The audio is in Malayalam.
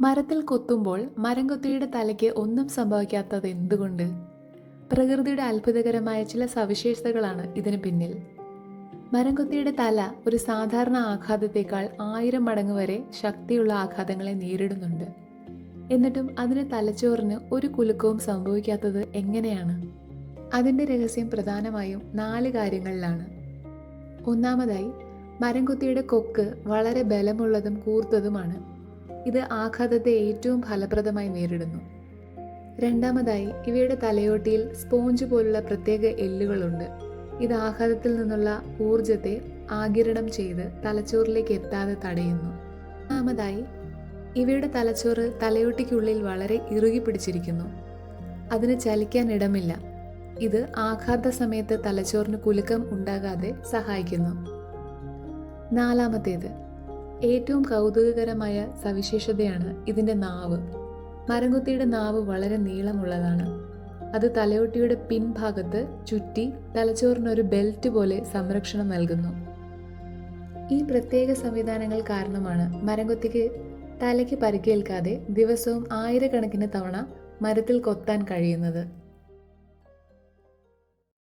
മരത്തിൽ കൊത്തുമ്പോൾ മരം കൊത്തിയുടെ തലയ്ക്ക് ഒന്നും സംഭവിക്കാത്തത് എന്തുകൊണ്ട്? പ്രകൃതിയുടെ അത്ഭുതകരമായ ചില സവിശേഷതകളാണ് ഇതിന് പിന്നിൽ. മരം കൊത്തിയുടെ തല ഒരു സാധാരണ ആഘാതത്തേക്കാൾ ആയിരം മടങ്ങ് വരെ ശക്തിയുള്ള ആഘാതങ്ങളെ നേരിടുന്നുണ്ട്. എന്നിട്ടും അതിന് തലച്ചോറിന് ഒരു കുലുക്കവും സംഭവിക്കാത്തത് എങ്ങനെയാണ്? അതിന്റെ രഹസ്യം പ്രധാനമായും നാല് കാര്യങ്ങളിലാണ്. ഒന്നാമതായി മരം കൊത്തിയുടെ കൊക്ക് വളരെ ബലമുള്ളതും കൂർത്തതുമാണ്. ഇത് ആഘാതത്തെ ഏറ്റവും ഫലപ്രദമായി നേരിടുന്നു. രണ്ടാമതായി ഇവയുടെ തലയോട്ടിയിൽ സ്പോഞ്ച് പോലുള്ള പ്രത്യേക എല്ലുകളുണ്ട്. ഇത് ആഘാതത്തിൽ നിന്നുള്ള ഊർജത്തെ ആകിരണം ചെയ്ത് തലച്ചോറിലേക്ക് എത്താതെ തടയുന്നു. മൂന്നാമതായി ഇവയുടെ തലച്ചോറ് തലയോട്ടിക്കുള്ളിൽ വളരെ ഇറുകി പിടിച്ചിരിക്കുന്നു. അതിന് ചലിക്കാൻ ഇടമില്ല. ഇത് ആഘാത സമയത്ത് തലച്ചോറിന് കുലുക്കം ഉണ്ടാകാതെ സഹായിക്കുന്നു. നാലാമത്തേത് ഏറ്റവും കൗതുകകരമായ സവിശേഷതയാണ് ഇതിന്റെ നാവ്. മരംകുത്തിയുടെ നാവ് വളരെ നീളമുള്ളതാണ്. അത് തലയോട്ടിയുടെ പിൻഭാഗത്ത് ചുറ്റി തലച്ചോറിനൊരു ബെൽറ്റ് പോലെ സംരക്ഷണം നൽകുന്നു. ഈ പ്രത്യേക സംവിധാനങ്ങൾ കാരണമാണ് മരംകുത്തിക്ക് തലയ്ക്ക് പരിക്കേൽക്കാതെ ദിവസവും ആയിരക്കണക്കിന് തവണ മരത്തിൽ കൊത്താൻ കഴിയുന്നത്.